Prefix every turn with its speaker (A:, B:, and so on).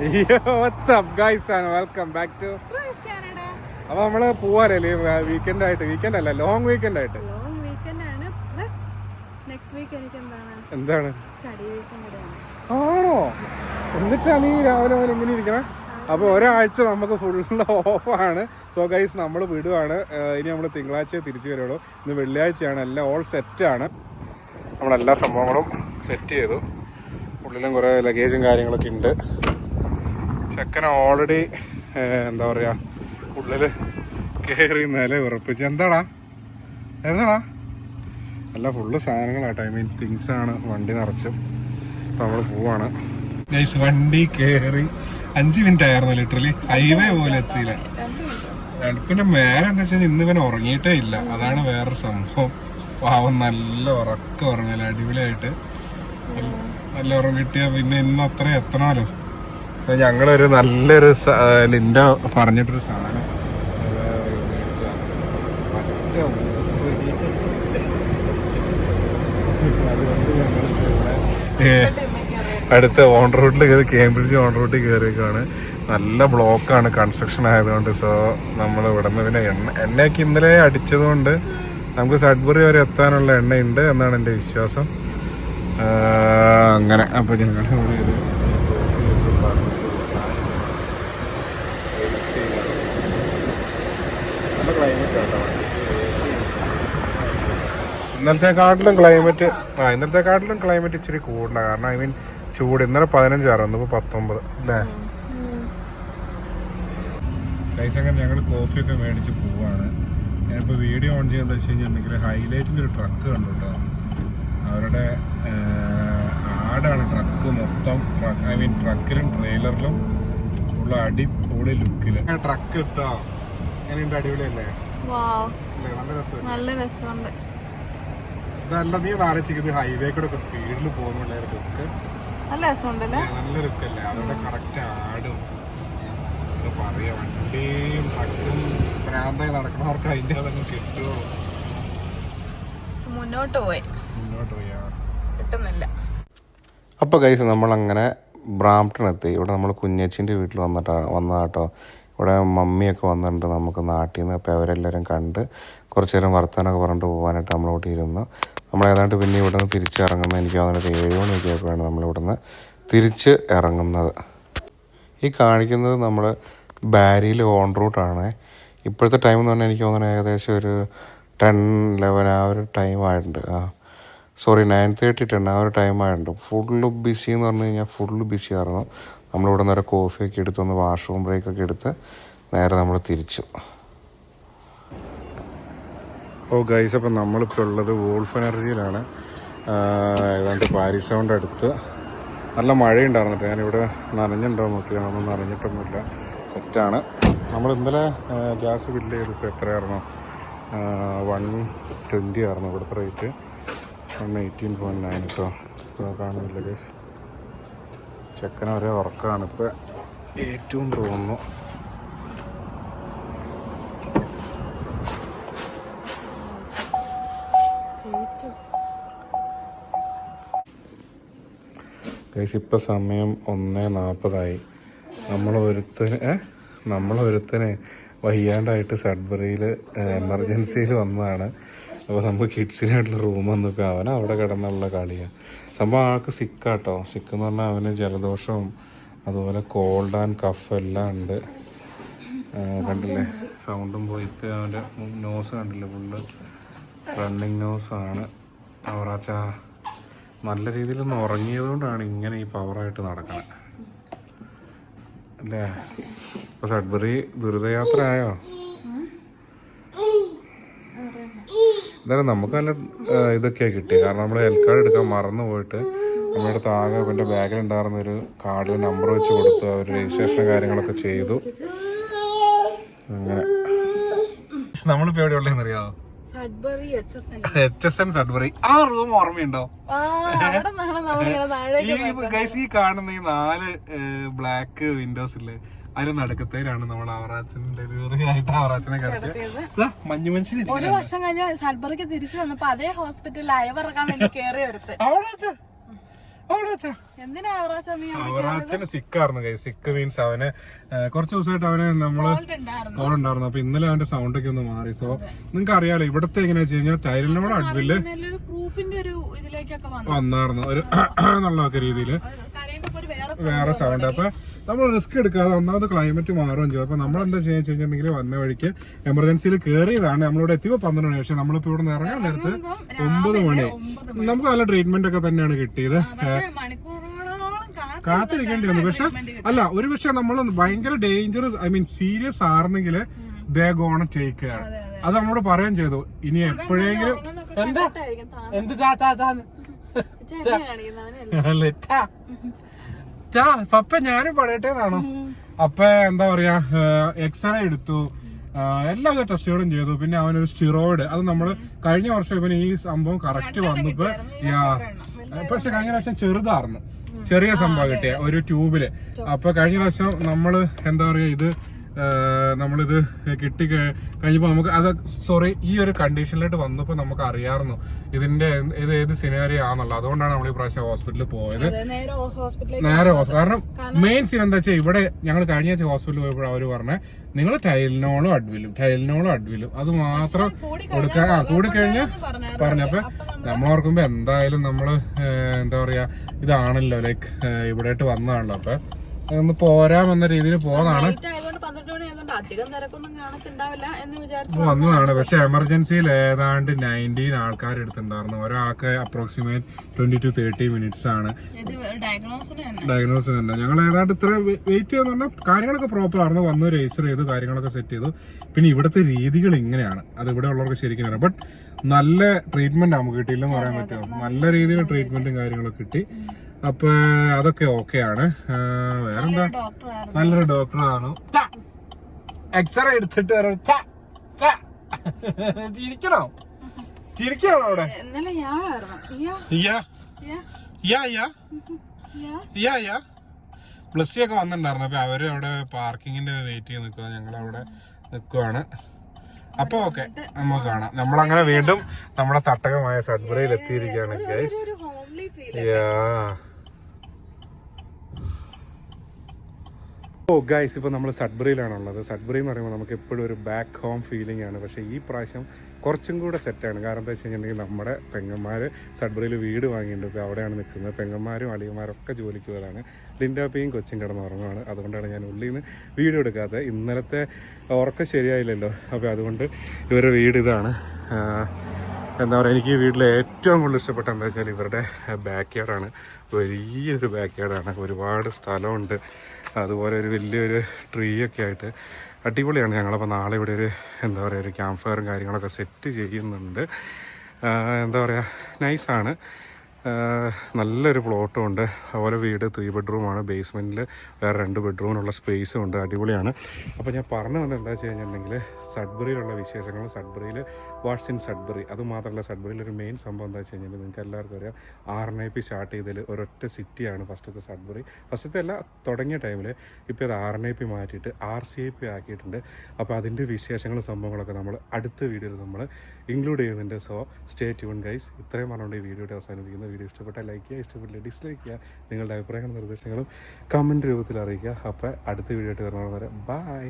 A: WhatsApp guys ആണ് welcome back to അപ്പൊ നമ്മൾ പോവാറല്ലേ വീക്കെൻഡ് ആയിട്ട് വീക്കെൻഡ് അല്ല ലോങ് വീക്കെൻഡ് ആയിട്ട്.
B: എന്താണ്?
A: ആണോ. എന്നിട്ടാ നീ രാവിലെ മുതൽ ഇങ്ങനെ ഇരിക്കണേ? അപ്പൊ ഒരാഴ്ച നമുക്ക് ഫുൾ ഓഫാണ് സോ ഗൈസ് നമ്മൾ വിടുവാണ്. ഇനി നമ്മൾ തിങ്കളാഴ്ച തിരിച്ചു വരുള്ളൂ. ഇന്ന് വെള്ളിയാഴ്ചയാണ് എല്ലാം ഓൾ സെറ്റ് സെറ്റാണ് നമ്മളെല്ലാ സംഭവങ്ങളും സെറ്റ് ചെയ്തു. ഉള്ളിലും കുറേ ലഗേജും കാര്യങ്ങളൊക്കെ ഉണ്ട്. ചെക്കൻ ഓൾറെഡി എന്താ പറയാ ഉള്ളിൽ കയറി നില ഉറപ്പിച്ച്. എന്താടാ? എന്താടാ? അല്ല ഫുള്ള് സാധനങ്ങളാട്ടോ. ഐ മീൻ തിങ്സ് ആണ്. വണ്ടി നിറച്ചും. അപ്പൊ നമ്മൾ പോവാണ്. വണ്ടി കയറി അഞ്ച് മിനിറ്റ് ആയിരുന്നു ലിറ്ററലി ഹൈവേ പോലെ എത്തിയില്ല. പിന്നെ വേറെ എന്താ വെച്ചാൽ ഇന്ന് ഇവൻ ഉറങ്ങിയിട്ടേ ഇല്ല. അതാണ് വേറൊരു സംഭവം. പാവം നല്ല ഉറക്കം ഉറങ്ങല അടിപൊളിയായിട്ട്. നല്ല ഉറക്കം പിന്നെ ഇന്ന് അത്ര എത്തണമല്ലോ. ഞങ്ങളൊരു നല്ലൊരു ലിൻഡ പറഞ്ഞിട്ടൊരു സാധനം. അടുത്ത ഓൺ റോഡിൽ കയറി കേംബ്രിഡ്ജ് ഓൺ റോഡിൽ കയറിയേക്കാണ്. നല്ല ബ്ലോക്കാണ് കൺസ്ട്രക്ഷൻ ആയതുകൊണ്ട്. സോ നമ്മൾ ഇവിടെ നിന്ന് പിന്നെ എണ്ണ എണ്ണയൊക്കെ ഇന്നലെ അടിച്ചതുകൊണ്ട് നമുക്ക് സഡ്ബറി വരെ എത്താനുള്ള എണ്ണയുണ്ട് എന്നാണ് എന്റെ വിശ്വാസം. അങ്ങനെ. അപ്പോൾ ഞങ്ങൾ ഇവിടെ ഒരു കോഫിയൊക്കെ പറഞ്ഞ് ചായ കുടിച്ച് നല്ല ക്ലൈമറ്റ് ആട്ടോ ഇന്നലത്തെക്കാട്ടിലും ക്ലൈമറ്റ് ആ ഇന്നലത്തെക്കാട്ടിലും ക്ലൈമറ്റ് ഇച്ചിരി കൂടുതലാണ് കാരണം ഐ മീൻ ചൂട്. ഇന്നലെ പതിനഞ്ചായിരുന്നു ഇപ്പോൾ പത്തൊമ്പത് അല്ലേ? കഴിച്ചങ്ങനെ ഞങ്ങൾ കോഫിയൊക്കെ മേടിച്ച് പോവാണ്. ഞാനിപ്പോൾ വീഡിയോ ഓൺ ചെയ്യുന്നത് വെച്ച് കഴിഞ്ഞിട്ടുണ്ടെങ്കിൽ ഹൈലൈറ്റിന്റെ ഒരു ട്രക്ക് കണ്ടു കേട്ടോ അവരുടെ ആടാണ് ട്രക്ക് മൊത്തം ഐ മീൻ ട്രക്കിലും ട്രെയിലറിലും ഉള്ള അടിപൊളി ലുക്കിൽ ട്രക്ക് കിട്ടോ എങ്ങനെയുണ്ട്? അടിപൊളിയല്ലേ? നല്ല രസമല്ലേ?
B: നല്ല
A: നീ ആലോചിക്കുന്നത് ഹൈവേ കൂടെ ഒക്കെ സ്പീഡിൽ പോകുന്ന ലുക്ക്
B: നല്ല രസമുണ്ടല്ലേ?
A: നല്ല ലുക്കല്ലേ അവരുടെ കറക്റ്റ് ആടും. പറയാ. വണ്ടിയും ട്രക്കും ഭ്രാന്തായി നടക്കുന്നവർക്ക് അതിന്റെ അതങ്ങ് കിട്ടുമോ
B: മുന്നോട്ട് പോയി.
A: മുന്നോട്ട് പോയാ
B: കിട്ടുന്നില്ല.
C: അപ്പോൾ കൈസ് നമ്മളങ്ങനെ ബ്രാംപ്ടൺ എത്തി. ഇവിടെ നമ്മൾ കുഞ്ഞേച്ചിന്റെ വീട്ടിൽ വന്നിട്ടാ വന്നതാട്ടോ. ഇവിടെ മമ്മിയൊക്കെ വന്നിട്ടുണ്ട് നമുക്ക് നാട്ടിൽ നിന്ന് അപ്പോൾ അവരെല്ലാവരും കണ്ട് കുറച്ച് നേരം വർത്തമാനമൊക്കെ പറഞ്ഞിട്ട് പോകാനായിട്ട് നമ്മളോട്ട് ഇരുന്നു. നമ്മൾ ഏതാണ്ട് പിന്നെ ഇവിടെ നിന്ന് തിരിച്ചിറങ്ങുന്നത് എനിക്ക് തോന്നുന്നത് ഏഴ് മണിയൊക്കെ ആയപ്പോഴാണ് നമ്മളിവിടെ നിന്ന് തിരിച്ച് ഇറങ്ങുന്നത്. ഈ കാണിക്കുന്നത് നമ്മൾ ബാരിയിൽ ഓൺ റൂട്ടാണ് ഇപ്പോഴത്തെ ടൈം എന്ന് പറഞ്ഞാൽ എനിക്ക് തോന്നുന്നത് ഏകദേശം ഒരു ടെൻ ലെവൻ ആ ഒരു ടൈം ആയിട്ടുണ്ട്. ആ സോറി നയൻ തേർട്ടി ടെൻ ആ ഒരു ടൈം ആയിട്ടുണ്ട്. ഫുള്ള് ബിസി എന്ന് പറഞ്ഞു കഴിഞ്ഞാൽ ഫുള്ള് ബിസി ആയിരുന്നു. നമ്മളിവിടെ നിന്ന് ഒരു കോഫിയൊക്കെ എടുത്ത് ഒന്ന് വാഷ്റൂം ബ്രേക്കൊക്കെ എടുത്ത് നേരെ നമ്മൾ തിരിച്ചു.
A: ഓ ഗൈസ് അപ്പം നമ്മളിപ്പോൾ ഉള്ളത് വോൾഫ് എനർജിയിലാണ് ഏതാണ്ട് പാരീസ് സൗണ്ട് അടുത്ത്. നല്ല മഴയുണ്ടായിരുന്നിട്ട് ഞാനിവിടെ നനഞ്ഞിട്ടുണ്ടോ നോക്കി ഞാനൊന്നും നനഞ്ഞിട്ടൊന്നുമില്ല സെറ്റാണ് നമ്മൾ ഇന്നലെ ഗ്യാസ് ബില്ല് ചെയ്തപ്പോൾ എത്രയായിരുന്നു? വൺ ട്വന്റി ആയിരുന്നു. ഇവിടുത്തെ rate one eighteen point nine കേട്ടോ കാണുന്നില്ല ഗൈസ് ചെക്കന ഒരേ ഉറക്കമാണ് ഇപ്പോൾ ഏറ്റവും തോന്നുന്നു. ഇപ്പം സമയം ഒന്ന് നാൽപ്പതായി. നമ്മൾ ഒരുത്തന്? നമ്മൾ ഒരുത്തന് വയ്യാണ്ടായിട്ട് സഡ്ബറിയിൽ എമർജൻസിയിൽ വന്നതാണ്. അപ്പോൾ നമുക്ക് കിഡ്സിനായിട്ടുള്ള റൂം വന്നപ്പോൾ അവൻ അവിടെ കിടന്നുള്ള കളിയാണ് സംഭവം ആൾക്ക് സിക്കാട്ടോ. സിക്ക് എന്ന് പറഞ്ഞാൽ അവന് ജലദോഷവും അതുപോലെ കോൾഡ് ആൻഡ് കഫ് എല്ലാം ഉണ്ട്. കണ്ടില്ലേ? സൗണ്ടും പോയിട്ട് അവന്റെ നോസ് കണ്ടില്ലേ? ഫുള്ള് റണ്ണിങ് നോസാണ് അവറാച്ച നല്ല രീതിയിൽ ഒന്ന് ഉറങ്ങിയതുകൊണ്ടാണ് ഇങ്ങനെ ഈ പവറായിട്ട് നടക്കുന്നത് അല്ലേ? ഇപ്പൊ സഡ്ബറി ദുരിതയാത്ര ആയോ എന്തായാലും നമുക്ക് നല്ല ഇതൊക്കെയാണ് കിട്ടിയത് കിട്ടി കാരണം നമ്മൾ എൽ കാർഡ് എടുക്കാൻ മറന്നു പോയിട്ട് നമ്മുടെ അടുത്ത് ആകെ എന്റെ ബാഗിൽ ഉണ്ടായിരുന്ന ഒരു കാർഡിൽ നമ്പർ വെച്ച് കൊടുത്തു അവർ രജിസ്ട്രേഷൻ കാര്യങ്ങളൊക്കെ ചെയ്തു. അങ്ങനെ. നമ്മളിപ്പോ എവിടെ ഉള്ളതെന്ന് അറിയാമോ
B: Sudbury H S N
A: H S N Sudbury ആ റൂം ഓർമ്മയുണ്ടോ? ഗൈസ് ഈ കാണുന്ന ഈ നാല് ബ്ലാക്ക് വിൻഡോസ് ഇല്ലേ? അതിന് നടക്കത്തേരാണ് നമ്മൾ അവറാച്ചൻ ഡെലിവറി ആയിട്ട് അവറാച്ചനെ കിടത്തിയത്. മഞ്ഞു മനുഷ്യൻ
B: ഒരു വർഷം കഴിഞ്ഞ സഡ്ബറിക്ക് തിരിച്ചു വന്നപ്പോ അതേ ഹോസ്പിറ്റലിൽ അയവിറക്കാൻ വേണ്ടി കയറി ഒരുത്ത്
A: അവറാച്ചന് സിക്കായിരുന്നു കൈ. സിക്ക് മീൻസ് അവന് കുറച്ച് ദിവസമായിട്ട് അവന് നമ്മൾ
B: ഉണ്ടായിരുന്നു.
A: കോളുണ്ടായിരുന്നു അപ്പൊ ഇന്നലെ അവന്റെ സൗണ്ട് ഒക്കെ ഒന്ന് മാറി. സോ നിങ്ങൾക്ക് അറിയാലോ ഇവിടത്തെ എങ്ങനെയാ വെച്ച് കഴിഞ്ഞാൽ ടൈലിനോട്
B: വന്നു.
A: വന്നായിരുന്നു. ഒരു
B: കരയുമ്പോ ഒരു വേറെ
A: സൗണ്ട് അപ്പൊ നമ്മൾ റിസ്ക് എടുക്കാതെ ഒന്നാമത് ക്ലൈമറ്റ് മാറുകയും ചെയ്യും അപ്പൊ നമ്മൾ എന്താ ചെയ്യാന്ന് വെച്ചിട്ടുണ്ടെങ്കിൽ വന്ന വഴിക്ക് എമർജൻസിയിൽ കയറിയതാണ്. നമ്മളിവിടെ എത്തിയപ്പോ പന്ത്രണ്ട് മണി. പക്ഷെ നമ്മളിപ്പോ ഇവിടെ ഇറങ്ങാൻ നേരത്ത് ഒമ്പത് മണി. നമുക്ക് നല്ല ട്രീറ്റ്മെന്റ് ഒക്കെ തന്നെയാണ് കിട്ടിയത്.
B: പക്ഷെ മണിക്കൂറുകളോളം
A: കാത്തിരിക്കേണ്ടി വന്നു. പക്ഷെ അല്ല ഒരു പക്ഷെ നമ്മൾ ഭയങ്കര ഡേഞ്ചറസ് ഐ മീൻ സീരിയസ് ആർന്നെങ്കിൽ ദേ ഗോണ ടേക്ക് അത് നമ്മളോട് പറയാൻ ചെയ്തു. ഇനി എപ്പോഴെങ്കിലും എന്താ? അല്ലേ? ചാ, പപ്പ ഞാനും പറയട്ടേന്നാണോ അപ്പൊ എന്താ പറയാ എക്സ്റേ എടുത്തു. എല്ലാ എല്ലാവിധ ടെസ്റ്റുകളും ചെയ്തു. പിന്നെ അവനൊരു സ്റ്റിറോയിഡ് അത് നമ്മൾ കഴിഞ്ഞ വർഷം ഇവന് ഈ സംഭവം കറക്റ്റ് വന്നപ്പോ പക്ഷെ കഴിഞ്ഞ പ്രാവശ്യം ചെറുതായിരുന്നു. ചെറിയ സംഭവം കിട്ടിയ ഒരു ട്യൂബിൽ അപ്പൊ കഴിഞ്ഞ പ്രാവശ്യം നമ്മൾ എന്താ പറയാ ഇത് നമ്മളിത് കിട്ടി കഴിഞ്ഞപ്പോൾ നമുക്ക് അത് സോറി ഈ ഒരു കണ്ടീഷനിലോട്ട് വന്നപ്പോൾ നമുക്ക് അറിയാമായിരുന്നു ഇതിന്റെ ഇത് ഏത് സിനാരിയോ ആണെന്നുള്ളത്. അതുകൊണ്ടാണ് നമ്മൾ ഈ പ്രാവശ്യം ഹോസ്പിറ്റലിൽ പോയത്.
B: നേരെ
A: ഹോസ്പിറ്റൽ കാരണം മെയിൻ സീൻ എന്താ വെച്ചാൽ ഇവിടെ ഞങ്ങൾ കഴിഞ്ഞ ആഴ്ച ഹോസ്പിറ്റലിൽ പോയപ്പോഴും അവർ പറഞ്ഞ നിങ്ങൾ ടൈലിനോളും അഡ്വിലും ടൈലിനോളും അഡ്വിലും അത് മാത്രം
B: കൂടി
A: കൊടുക്കാൻ ആ കൂടി കഴിഞ്ഞ്
B: പറഞ്ഞപ്പോൾ
A: പറഞ്ഞപ്പോ നമ്മൾ ഓർക്കുമ്പോ എന്തായാലും നമ്മൾ എന്താ പറയാ ഇതാണല്ലോ ലൈക്ക് ഇവിടെയായിട്ട് വന്നതാണല്ലോ. അപ്പൊ ഒന്ന് പോരാമെന്ന രീതിയിൽ
B: പോകുന്നതാണ് എന്ന്
A: വന്നതാണ്. പക്ഷെ എമർജൻസിയിൽ ഏതാണ്ട് നയന്റീൻ ആൾക്കാർ എടുത്തിട്ടുണ്ടായിരുന്നു ഒരാൾക്ക് approximate twenty two thirty minutes ആണ്.
B: ഡയഗ്നോസിന് തന്നെ.
A: ഞങ്ങൾ ഏതാണ്ട് ഇത്ര വെയിറ്റ് ചെയ്തെന്ന് പറഞ്ഞാൽ കാര്യങ്ങളൊക്കെ പ്രോപ്പർ ആയിരുന്നു. വന്ന് രജിസ്റ്റർ ചെയ്തു കാര്യങ്ങളൊക്കെ സെറ്റ് ചെയ്തു. പിന്നെ ഇവിടുത്തെ രീതികൾ ഇങ്ങനെയാണ്. അത് ഇവിടെ ഉള്ളവർക്ക് ശരിക്കും അറിയാം. ബട്ട് നല്ല ട്രീറ്റ്മെന്റ് നമുക്ക് കിട്ടിയില്ലെന്ന് പറയാൻ പറ്റുമോ? നല്ല രീതിയിൽ ട്രീറ്റ്മെന്റും കാര്യങ്ങളൊക്കെ കിട്ടി. അപ്പൊ അതൊക്കെ ഓക്കെ ആണ്. വേറെന്താ? നല്ലൊരു ഡോക്ടറാണ് എക്സ്റേ എടുത്തിട്ട് വരാം. ചിരിക്കണോ? ചിരിക്കണോ അവിടെ? ബ്ലസ്സി ഒക്കെ വന്നിട്ടുണ്ടായിരുന്നു. അപ്പൊ അവർ അവിടെ പാർക്കിങ്ങിന്റെ വെയിറ്റ് ചെയ്ത് നിൽക്കുക ഞങ്ങൾ അവിടെ നിൽക്കുവാണ് അപ്പൊ ഓക്കെ നമുക്ക് കാണാം. നമ്മളങ്ങനെ വീണ്ടും നമ്മുടെ തട്ടകമായ സഡ്ബറയിൽ എത്തിയിരിക്കുകയാണ് ഗൈസ്
B: ഒരു homely Yeah.
A: Yeah oh guys ഇപ്പോൾ നമ്മൾ സഡ്ബറിയിലാണുള്ളത്. സഡ്ബറി എന്ന് പറയുമ്പോൾ നമുക്ക് എപ്പോഴും ഒരു ബാക്ക് ഹോം ഫീലിംഗ് ആണ്. പക്ഷേ ഈ പ്രാവശ്യം കുറച്ചും കൂടെ സെറ്റാണ് കാരണം എന്താ വെച്ച് കഴിഞ്ഞിട്ടുണ്ടെങ്കിൽ നമ്മുടെ പെങ്ങന്മാർ സഡ്ബറിയിൽ വീട് വാങ്ങിയിട്ടുണ്ട്. ഇപ്പോൾ അവിടെയാണ് നിൽക്കുന്നത്. പെങ്ങന്മാരും അളിയന്മാരും ഒക്കെ ജോലിക്ക് പോയതാണ്. ലിൻഡാപ്പിയും കൊച്ചും കിടന്ന് ഉറങ്ങുവാണ്. അതുകൊണ്ടാണ് ഞാൻ ഉള്ളിൽ നിന്ന് വീഡിയോ എടുക്കാത്തത്. ഇന്നലത്തെ ഉറക്കം ശരിയായില്ലല്ലോ. അപ്പോൾ അതുകൊണ്ട് ഇവരുടെ വീട് ഇതാണ്. എന്താ പറയുക എനിക്ക് വീട്ടിലെ ഏറ്റവും കൂടുതൽ ഇഷ്ടപ്പെട്ട എന്താ വെച്ചാൽ ഇവരുടെ ബാക്ക് യാർഡാണ് വലിയൊരു ബാക്ക് യാർഡാണ് ഒരുപാട് സ്ഥലമുണ്ട്. അതുപോലെ ഒരു വലിയൊരു ട്രീ ഒക്കെ ആയിട്ട് അടിപൊളിയാണ്. ഞങ്ങളപ്പോൾ നാളെ ഇവിടെ ഒരു എന്താ പറയുക ഒരു ക്യാമ്പ് ഫയറും കാര്യങ്ങളൊക്കെ സെറ്റ് ചെയ്യുന്നുണ്ട്. എന്താ പറയുക നൈസാണ് നല്ലൊരു പ്ലോട്ടും ഉണ്ട്. അതുപോലെ വീട് ത്രീ ബെഡ്റൂമാണ് ബേസ്മെന്റിൽ വേറെ രണ്ട് ബെഡ്റൂമിനുള്ള സ്പേസും ഉണ്ട്. അടിപൊളിയാണ്. അപ്പോൾ ഞാൻ പറഞ്ഞു വന്നത് എന്താ വെച്ച് കഴിഞ്ഞിട്ടുണ്ടെങ്കിൽ സഡ്ബറിയിലുള്ള വിശേഷങ്ങൾ സഡ്ബറിയിൽ വാട്സ് ഇൻ സഡ്ബറി അതുമാത്രമല്ല സഡ്ബറിയിലൊരു മെയിൻ സംഭവം എന്താ വെച്ച് കഴിഞ്ഞാൽ നിങ്ങൾക്ക് എല്ലാവർക്കും അറിയാം. R N I P start ചെയ്തതിൽ ഒരൊറ്റ സിറ്റിയാണ് ഫസ്റ്റത്തെ സഡ്ബറി ഫസ്റ്റത്തെ അല്ല തുടങ്ങിയ ടൈമിൽ ഇപ്പോൾ അത് ആർ എൻ ഐ പി മാറ്റിയിട്ട് ആർ സി ഐ പി ആക്കിയിട്ടുണ്ട്. അപ്പോൾ അതിന്റെ വിശേഷങ്ങളും സംഭവങ്ങളൊക്കെ നമ്മൾ അടുത്ത വീഡിയോയിൽ നമ്മൾ ഇൻക്ലൂഡ് ചെയ്യുന്നുണ്ട്. സോ സ്റ്റേ ട്യൂൺ ഗൈസ് ഇത്രയും പറഞ്ഞുകൊണ്ട് ഈ വീഡിയോയുടെ അവസാനിപ്പിക്കുന്ന. വീഡിയോ ഇഷ്ടപ്പെട്ടാൽ ലൈക്ക് ചെയ്യുക ഇഷ്ടപ്പെട്ടില്ല ഡിസ്ലൈക്ക് ചെയ്യുക നിങ്ങളുടെ അഭിപ്രായങ്ങളും നിർദ്ദേശങ്ങളും കമന്റ് രൂപത്തിൽ അറിയിക്കുക. അപ്പോൾ അടുത്ത വീഡിയോ ആയിട്ട് വരുന്നത് വരെ ബൈ